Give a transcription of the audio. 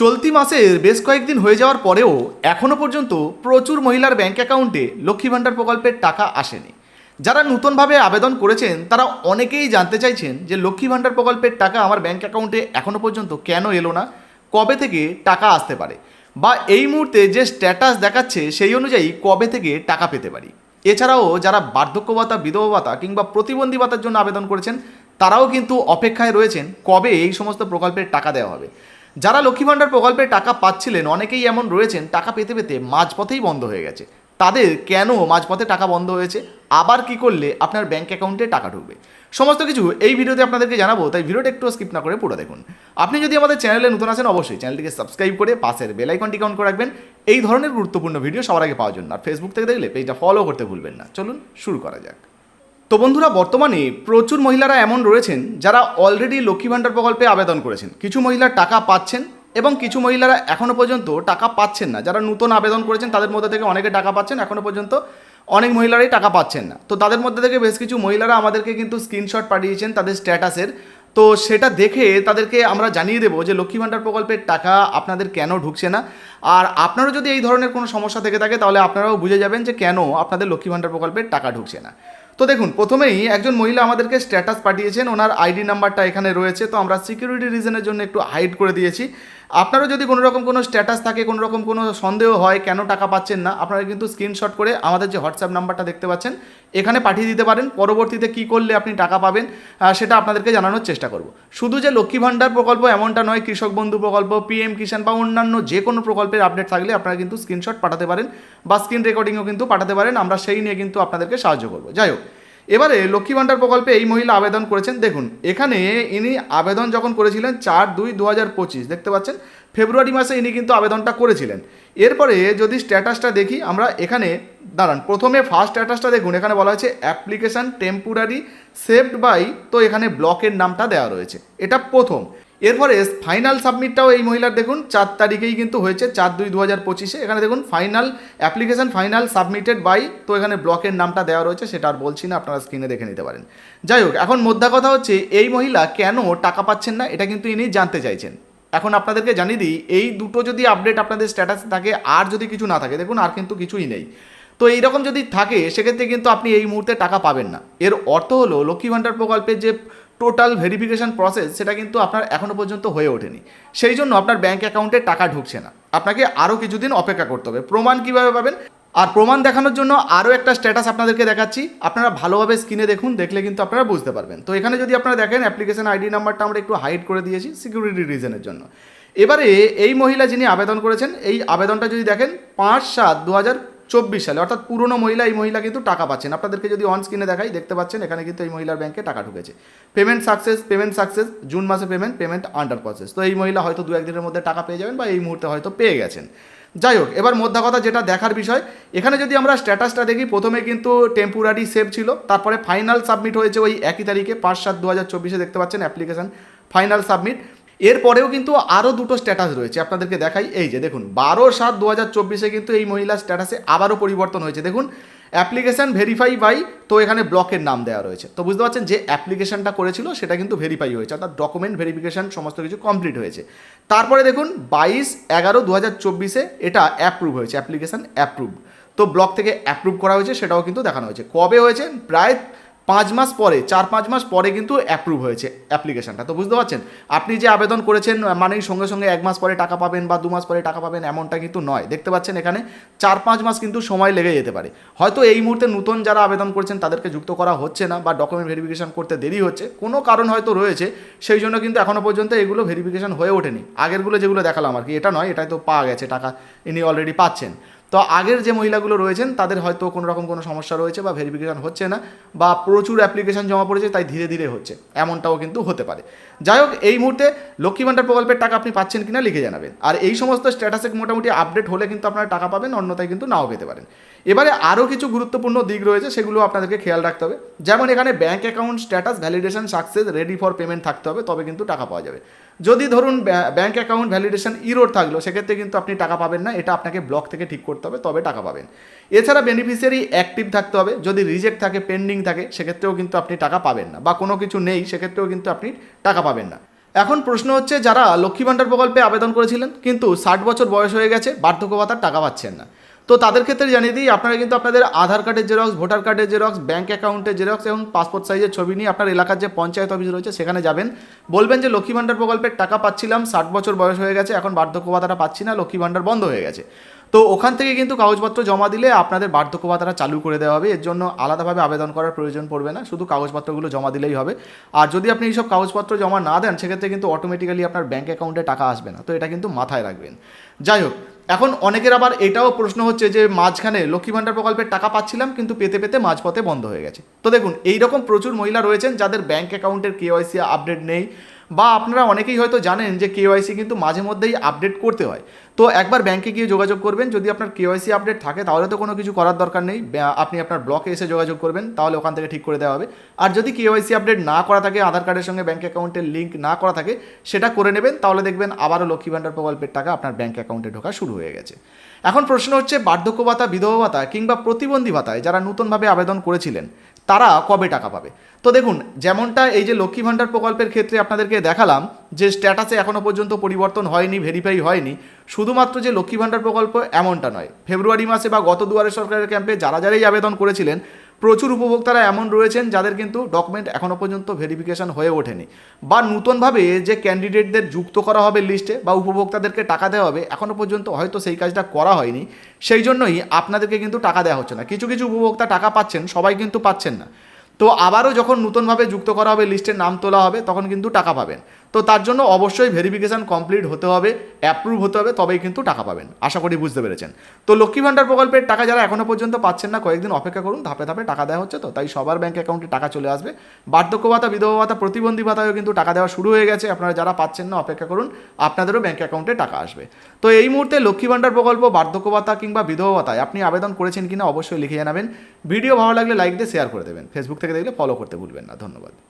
চলতি মাসের বেশ কয়েকদিন হয়ে যাওয়ার পরেও এখনও পর্যন্ত প্রচুর মহিলার ব্যাঙ্ক অ্যাকাউন্টে লক্ষ্মী ভাণ্ডার প্রকল্পের টাকা আসেনি। যারা নতুনভাবে আবেদন করেছেন, তারা অনেকেই জানতে চাইছেন যে লক্ষ্মী ভাণ্ডার প্রকল্পের টাকা আমার ব্যাঙ্ক অ্যাকাউন্টে এখনও পর্যন্ত কেন এলো না, কবে থেকে টাকা আসতে পারে বা এই মুহূর্তে যে স্ট্যাটাস দেখাচ্ছে সেই অনুযায়ী কবে থেকে টাকা পেতে পারি। এছাড়াও যারা বার্ধক্য ভাতা বিধবা ভাতা কিংবা প্রতিবন্ধী ভাতার জন্য আবেদন করেছেন, তারাও কিন্তু অপেক্ষায় রয়েছেন কবে এই সমস্ত প্রকল্পের টাকা দেওয়া হবে। যারা লক্ষ্মী ভাণ্ডার প্রকল্পের টাকা পাচ্ছিলেন, অনেকেই এমন রয়েছেন, টাকা পেতে পেতে মাঝপথেই বন্ধ হয়ে গেছে। তাদের কেন মাঝপথে টাকা বন্ধ হয়েছে? আবার কি করলে আপনার ব্যাঙ্ক অ্যাকাউন্টে টাকা ঢুকবে? সমস্ত কিছু এই ভিডিওতে আপনাদেরকে জানাব, তাই ভিডিওটা একটু স্কিপ না করে পুরো দেখুন। আপনি যদি আমাদের চ্যানেলে নতুন আছেন, অবশ্যই চ্যানেলটিকে সাবস্ক্রাইব করে পাশের বেল আইকনটি কাউন্ট করে রাখবেন। এই ধরনের গুরুত্বপূর্ণ ভিডিও সবার আগে পাওয়ার জন্য। আর ফেসবুক থেকে দেখলে পেজটা ফলো করতে ভুলবেন না। চলুন শুরু করা যাক। তো বন্ধুরা, বর্তমানে প্রচুর মহিলারা এমন রয়েছেন যারা অলরেডি লক্ষ্মী ভাণ্ডার প্রকল্পে আবেদন করেছেন। কিছু মহিলা টাকা পাচ্ছেন এবং কিছু মহিলারা এখনও পর্যন্ত টাকা পাচ্ছেন না। যারা নতুন আবেদন করেছেন, তাদের মধ্যে থেকে অনেকে টাকা পাচ্ছেন এখনও পর্যন্ত অনেক মহিলারাই টাকা পাচ্ছেন না। তো তাদের মধ্যে থেকে বেশ কিছু মহিলারা আমাদেরকে কিন্তু স্ক্রিনশট পাঠিয়েছেন তাদের স্ট্যাটাসের। তো সেটা দেখে তাদেরকে আমরা জানিয়ে দেবো যে লক্ষ্মী ভাণ্ডার প্রকল্পের টাকা আপনাদের কেন ঢুকছে না। আর আপনারও যদি এই ধরনের কোনো সমস্যা থেকে থাকে, তাহলে আপনারাও বুঝে যাবেন যে কেন আপনাদের লক্ষ্মী ভাণ্ডার প্রকল্পের টাকা ঢুকছে না। তো দেখুন, প্রথমেই একজন মহিলা আমাদেরকে স্ট্যাটাস পাঠিয়েছেন, ওনার আইডি নাম্বারটা এখানে রয়েছে, তো আমরা সিকিউরিটি রিজনের জন্য একটু হাইড করে দিয়েছি। আপনারও যদি কোনো রকম কোনো স্ট্যাটাস থাকে কোনো রকম কোনো সন্দেহ হয় কেন টাকা পাচ্ছেন না, আপনারা কিন্তু স্ক্রিনশট করে আমাদের যে হোয়াটসঅ্যাপ নাম্বারটা দেখতে পাচ্ছেন, এখানে পাঠিয়ে দিতে পারেন। পরবর্তীতে কি করলে আপনি টাকা পাবেন সেটা আপনাদেরকে জানানোর চেষ্টা করব। শুধু যে লক্ষ্মী ভাণ্ডার প্রকল্প এমনটা নয়, কৃষক বন্ধু প্রকল্প পিএম কিষাণ বা অন্যান্য যে কোনো প্রকল্পের আপডেট থাকলে আপনারা কিন্তু স্ক্রিনশট পাঠাতে পারেন বা স্ক্রিন রেকর্ডিংও কিন্তু পাঠাতে পারেন। আমরা সেই নিয়ে কিন্তু আপনাদেরকে সাহায্য করব। যাই হোক এবারে লক্ষ্মী ভাণ্ডার প্রকল্পে এই মহিলা আবেদন করেছেন। দেখুন, এখানে ইনি আবেদন যখন করেছিলেন চার দুই দু হাজার পঁচিশ, দেখতে পাচ্ছেন? ফেব্রুয়ারি মাসে ইনি কিন্তু আবেদনটা করেছিলেন। এরপরে যদি স্ট্যাটাসটা দেখি, আমরা এখানে, দাঁড়ান, প্রথমে ফার্স্ট স্ট্যাটাসটা দেখুন, এখানে বলা হয়েছে অ্যাপ্লিকেশান টেম্পোরারি সেভড বাই তো এখানে ব্লকের নামটা দেওয়া রয়েছে। এটা প্রথম। এরপরে ফাইনাল সাবমিটটাও এই মহিলার দেখুন, চার তারিখেই কিন্তু হয়েছে, চার দুই দু হাজার পঁচিশে। এখানে দেখুন final application final submitted by তো এখানে ব্লকের নামটা দেওয়া রয়েছে, সেটা আর বলছি না, আপনারা স্ক্রিনে দেখে নিতে পারেন। যাই হোক, এখন মোদ্দা কথা হচ্ছে, এই মহিলা কেন টাকা পাচ্ছেন না, এটা কিন্তু ইনি জানতে চাইছেন। এখন আপনাদেরকে জানিয়ে দিই, এই দুটো যদি আপডেট আপনাদের স্ট্যাটাস থাকে, আর যদি কিছু না থাকে, দেখুন, আর কিন্তু কিছুই নেই। তো এইরকম যদি থাকে, সেক্ষেত্রে কিন্তু আপনি এই মুহূর্তে টাকা পাবেন না। এর অর্থ হলো, লক্ষ্মী ভাণ্ডার প্রকল্পের যে টোটাল ভেরিফিকেশন প্রসেস সেটা কিন্তু আপনার এখনও পর্যন্ত হয়ে ওঠেনি। সেই জন্য আপনার ব্যাঙ্ক অ্যাকাউন্টে টাকা ঢুকছে না। আপনাকে আরও কিছুদিন অপেক্ষা করতে হবে। প্রমাণ কীভাবে পাবেন? আর প্রমাণ দেখানোর জন্য আরও একটা স্ট্যাটাস আপনাদেরকে দেখাচ্ছি। আপনারা ভালোভাবে স্ক্রিনে দেখুন, দেখলে কিন্তু আপনারা বুঝতে পারবেন। তো এখানে যদি আপনারা দেখেন অ্যাপ্লিকেশন আইডি নাম্বারটা আমরা একটু হাইড করে দিয়েছি সিকিউরিটি রিজনের জন্য। এবারে এই মহিলা যিনি আবেদন করেছেন, এই আবেদনটা যদি দেখেন, পাঁচ সাত দু চব্বিশ সালে, অর্থাৎ পুরনো মহিলা, এই মহিলা কিন্তু টাকা পাচ্ছেন। আপনাদেরকে যদি অন স্ক্রিনে দেখাই, দেখতে পাচ্ছেন, এখানে কিন্তু এই মহিলার ব্যাংকে টাকা ঢুকেছে। Payment success payment success June মাসে পেমেন্ট পেমেন্ট আন্ডার প্রসেস তো এই মহিলা হয়তো দু একদিনের মধ্যে টাকা পেয়ে যাবেন বা এই মুহূর্তে হয়তো পেয়ে গেছেন। যাই হোক, এবার মোদ্দা কথা যেটা দেখার বিষয়, এখানে যদি আমরা স্ট্যাটাসটা দেখি, প্রথমে কিন্তু টেম্পোরারি সেভ ছিল, তারপরে ফাইনাল সাবমিট হয়েছে ওই একই তারিখে, পাঁচ সাত দু হাজার চব্বিশে দেখতে পাচ্ছেন অ্যাপ্লিকেশন ফাইনাল সাবমিট এরপরেও কিন্তু আরও দুটো স্ট্যাটাস রয়েছে। আপনাদেরকে দেখাই, এই যে দেখুন, বারো সাত দু হাজার চব্বিশে কিন্তু এই মহিলার স্ট্যাটাসে আবারও পরিবর্তন হয়েছে। দেখুন অ্যাপ্লিকেশান ভেরিফাই বাই তো এখানে ব্লকের নাম দেওয়া রয়েছে। তো বুঝতে পারছেন যে অ্যাপ্লিকেশনটা করেছিল, সেটা কিন্তু ভেরিফাই হয়েছে, অর্থাৎ ডকুমেন্ট ভেরিফিকেশন সমস্ত কিছু কমপ্লিট হয়েছে। তারপরে দেখুন, বাইশ এগারো দু হাজার চব্বিশে এটা অ্যাপ্রুভ হয়েছে অ্যাপ্লিকেশান অ্যাপ্রুভ তো ব্লক থেকে অ্যাপ্রুভ করা হয়েছে, সেটাও কিন্তু দেখানো হয়েছে। কবে হয়েছে? প্রায় পাঁচ মাস পরে, চার পাঁচ মাস পরে কিন্তু অ্যাপ্রুভ হয়েছে অ্যাপ্লিকেশনটা তো বুঝতে পারছেন? আপনি যে আবেদন করেছেন মানেই সঙ্গে সঙ্গে এক মাস পরে টাকা পাবেন বা দু মাস পরে টাকা পাবেন এমনটা কিন্তু নয়। দেখতে পাচ্ছেন এখানে চার পাঁচ মাস কিন্তু সময় লেগে যেতে পারে। হয়তো এই মুহূর্তে নতুন যারা আবেদন করছেন, তাদেরকে যুক্ত করা হচ্ছে না বা ডকুমেন্ট ভেরিফিকেশন করতে দেরি হচ্ছে। কোনো কারণ হয়তো রয়েছে, সেই জন্য কিন্তু এখনও পর্যন্ত এগুলো ভেরিফিকেশন হয়ে ওঠেনি। আগেরগুলো যেগুলো দেখালাম আর কি, এটা নয়, এটাই তো পাওয়া গেছে, টাকা ইনি অলরেডি পাচ্ছেন। তো আগের যে মহিলাগুলো রয়েছেন, তাদের হয়তো কোনো রকম কোনো সমস্যা রয়েছে বা ভেরিফিকেশান হচ্ছে না বা প্রচুর অ্যাপ্লিকেশান জমা পড়েছে, তাই ধীরে ধীরে হচ্ছে। এমনটাও কিন্তু হতে পারে। যাই হোক, এই মুহূর্তে লক্ষ্মী ভান্ডার প্রকল্পের টাকা আপনি পাচ্ছেন কিনা লিখে জানাবেন। আর এই সমস্ত স্ট্যাটাসে মোটামুটি আপডেট হলে কিন্তু আপনারা টাকা পাবেন, অন্যথায় কিন্তু নাও পেতে পারেন। এবারে আরও কিছু গুরুত্বপূর্ণ দিক রয়েছে, সেগুলো আপনাদেরকে খেয়াল রাখতে হবে। যেমন এখানে bank account status validation success ready for payment থাকতে হবে, তবে কিন্তু টাকা পাওয়া যাবে। যদি ধরুন ব্যাঙ্ক অ্যাকাউন্ট ভ্যালিডেশন ইরোড থাকল, সেক্ষেত্রে কিন্তু আপনি টাকা পাবেন না, এটা আপনাকে ব্লক থেকে ঠিক করতে হবে, তবে টাকা পাবেন। এছাড়া বেনিফিশিয়ারি অ্যাক্টিভ থাকতে হবে, যদি রিজেক্ট থাকে পেন্ডিং থাকে, সেক্ষেত্রেও কিন্তু আপনি টাকা পাবেন না, বা কোনো কিছু নেই, সেক্ষেত্রেও কিন্তু আপনি টাকা পাবেন না। এখন প্রশ্ন হচ্ছে, যারা লক্ষ্মী ভাণ্ডার প্রকল্পে আবেদন করেছিলেন, কিন্তু ষাট বছর বয়স হয়ে গেছে, বার্ধক্য ভাতার টাকা পাচ্ছেন না। তো তাদের ক্ষেত্রে জানিয়ে দিই, আপনারা কিন্তু আপনাদের আধার কার্ডের জেরক্স, ভোটার কার্ডের জেরক্স ব্যাঙ্ক অ্যাকাউন্টের জেরক্স এবং পাসপোর্ট সাইজের ছবি নিয়ে আপনার এলাকার যে পঞ্চায়েত অফিস রয়েছে সেখানে যাবেন। বলবেন যে লক্ষ্মী ভাণ্ডার প্রকল্পের টাকা পাচ্ছিলাম, ষাট বছর বয়স হয়ে গেছে, এখন বার্ধক্য ভাতাটা পাচ্ছি না, লক্ষ্মী ভাণ্ডার বন্ধ হয়ে গেছে। তো ওখান থেকে কিন্তু কাগজপত্র জমা দিলে আপনাদের বার্ধক্য ভাতাটা চালু করে দেওয়া হবে। এর জন্য আলাদাভাবে আবেদন করার প্রয়োজন পড়বে না, শুধু কাগজপত্রগুলো জমা দিলেই হবে। আর যদি আপনি এইসব কাগজপত্র জমা না দেন, সেক্ষেত্রে কিন্তু অটোমেটিক্যালি আপনার ব্যাঙ্ক অ্যাকাউন্টে টাকা আসবে না। তো এটা কিন্তু মাথায় রাখবেন। যাই হোক এখন অনেকের আবার এটাও প্রশ্ন হচ্ছে যে মাঝখানে লক্ষ্মী ভাণ্ডার প্রকল্পের টাকা পাচ্ছিলাম, কিন্তু পেতে পেতে মাঝপথে বন্ধ হয়ে গেছে। তো দেখুন, এইরকম প্রচুর মহিলা রয়েছেন যাদের ব্যাঙ্ক অ্যাকাউন্টের কেওয়াইসি আপডেট নেই, বা আপনারা অনেকেই হয়তো জানেন যে কেওয়াইসি কিন্তু মাঝে মধ্যেই আপডেট করতে হয়। তো একবার ব্যাংকে গিয়ে যোগাযোগ করবেন, যদি আপনার কেওয়াইসি আপডেট থাকে, তাহলে তো কোনো কিছু করার দরকার নেই। আপনি আপনার ব্লকে এসে যোগাযোগ করবেন, তাহলে ওখান থেকে ঠিক করে দেওয়া হবে। আর যদি কেওয়াইসি আপডেট না করা থাকে, আধার কার্ডের সঙ্গে ব্যাঙ্ক অ্যাকাউন্টের লিঙ্ক না করা থাকে, সেটা করে নেবেন, তাহলে দেখবেন আবারও লক্ষ্মী ভাণ্ডার প্রকল্পের টাকা আপনার ব্যাঙ্ক অ্যাকাউন্টে ঢোকা শুরু হয়ে গেছে। এখন প্রশ্ন হচ্ছে, বার্ধক্য ভাতা, বিধবা ভাতা কিংবা প্রতিবন্ধী ভাতায় যারা নতুনভাবে আবেদন করেছিলেন, তারা কবে টাকা পাবে? তো দেখুন, যেমনটা এই যে লক্ষ্মী ভাণ্ডার প্রকল্পের ক্ষেত্রে আপনাদেরকে দেখালাম যে স্ট্যাটাসে এখনও পর্যন্ত পরিবর্তন হয়নি ভেরিফাই হয়নি, শুধুমাত্র যে লক্ষ্মী ভাণ্ডার প্রকল্প এমনটা নয়। ফেব্রুয়ারি মাসে বা গত দুয়ারে সরকারের ক্যাম্পে যারা যারাই আবেদন করেছিলেন, প্রচুর উপভোক্তারা এমন রয়েছেন যাদের কিন্তু ডকুমেন্ট এখনও পর্যন্ত ভেরিফিকেশন হয়ে ওঠেনি। বা নতুনভাবে যে ক্যান্ডিডেটদের যুক্ত করা হবে লিস্টে বা উপভোক্তাদেরকে টাকা দেওয়া হবে এখনও পর্যন্ত হয়তো সেই কাজটা করা হয়নি। সেই জন্যই আপনাদেরকে কিন্তু টাকা দেওয়া হচ্ছে না। কিছু কিছু উপভোক্তা টাকা পাচ্ছেন, সবাই কিন্তু পাচ্ছেন না। তো আবারও যখন নতুনভাবে যুক্ত করা হবে লিস্টের নাম তোলা হবে, তখন কিন্তু টাকা পাবেন। তো তার জন্য অবশ্যই ভেরিফিকেশান কমপ্লিট হতে হবে অ্যাপ্রুভ হতে হবে, তবেই কিন্তু টাকা পাবেন। আশা করি বুঝতে পেরেছেন। তো লক্ষ্মী ভাণ্ডার প্রকল্পের টাকা যারা এখনও পর্যন্ত পাচ্ছেন না, কয়েকদিন অপেক্ষা করুন, ধাপে ধাপে টাকা দেওয়া হচ্ছে তো, তাই সবার ব্যাঙ্ক অ্যাকাউন্টে টাকা চলে আসবে। বার্ধক্য ভাতা, বিধবা ভাতা, প্রতিবন্ধী ভাতায়ও কিন্তু টাকা দেওয়া শুরু হয়ে গেছে, আপনারা যারা পাচ্ছেন না, অপেক্ষা করুন, আপনাদেরও ব্যাঙ্ক অ্যাকাউন্টে টাকা আসবে। তো এই মুহূর্তে লক্ষ্মী ভাণ্ডার প্রকল্প, বার্ধক্য ভাতা কিংবা বিধবা ভাতায় আপনি আবেদন করেছেন কিনা অবশ্যই লিখে জানাবেন। ভিডিও ভালো লাগলে লাইক দিয়ে শেয়ার করে দেবেন। ফেসবুক থেকে দেখলে ফলো করতে ভুলবেন না। ধন্যবাদ।